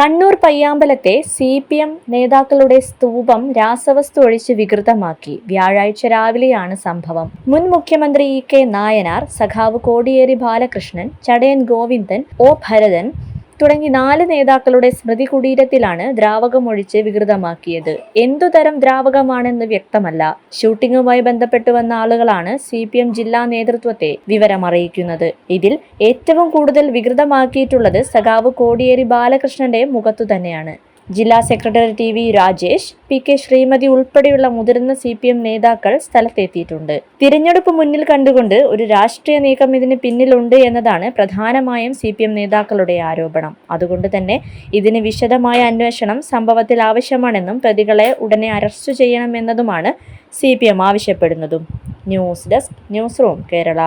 കണ്ണൂർ പയ്യാമ്പലത്തെ C P M നേതാക്കളുടെ സ്തൂപം രാസവസ്തു ഒഴിച്ച് വികൃതമാക്കി. വ്യാഴാഴ്ച രാവിലെയാണ് സംഭവം. മുൻ മുഖ്യമന്ത്രി ഇ കെ നായനാർ സഖാവ് കോടിയേരി ബാലകൃഷ്ണൻ ചടയൻ ഗോവിന്ദൻ ഒ ഭരതൻ തുടങ്ങി നാല് നേതാക്കളുടെ സ്മൃതി കുടീരത്തിലാണ് ദ്രാവകമൊഴിച്ച് വികൃതമാക്കിയത്. എന്തുതരം ദ്രാവകമാണെന്ന് വ്യക്തമല്ല. ഷൂട്ടിങ്ങുമായി ബന്ധപ്പെട്ടു വന്ന ആളുകളാണ് സി പി എം ജില്ലാ നേതൃത്വത്തെ വിവരമറിയിക്കുന്നത്. ഇതിൽ ഏറ്റവും കൂടുതൽ വികൃതമാക്കിയിട്ടുള്ളത് സഖാവ് കോടിയേരി ബാലകൃഷ്ണന്റെ മുഖത്തു തന്നെയാണ് ജില്ലാ secretary T V Rajesh P K Sreemathi ഉൾപ്പെടെയുള്ള മുതിർന്ന സി പി എം നേതാക്കൾ സ്ഥലത്തെത്തിയിട്ടുണ്ട്. തിരഞ്ഞെടുപ്പ് മുന്നിൽ കണ്ടുകൊണ്ട് ഒരു രാഷ്ട്രീയ നീക്കം ഇതിന് പിന്നിലുണ്ട് എന്നതാണ് പ്രധാനമായും സി പി എം നേതാക്കളുടെ ആരോപണം. അതുകൊണ്ട് തന്നെ ഇതിന് വിശദമായ അന്വേഷണം സംഭവത്തിൽ ആവശ്യമാണെന്നും പ്രതികളെ ഉടനെ അറസ്റ്റ് ചെയ്യണമെന്നതുമാണ് C P M ആവശ്യപ്പെടുന്നതും. News desk news room Kerala.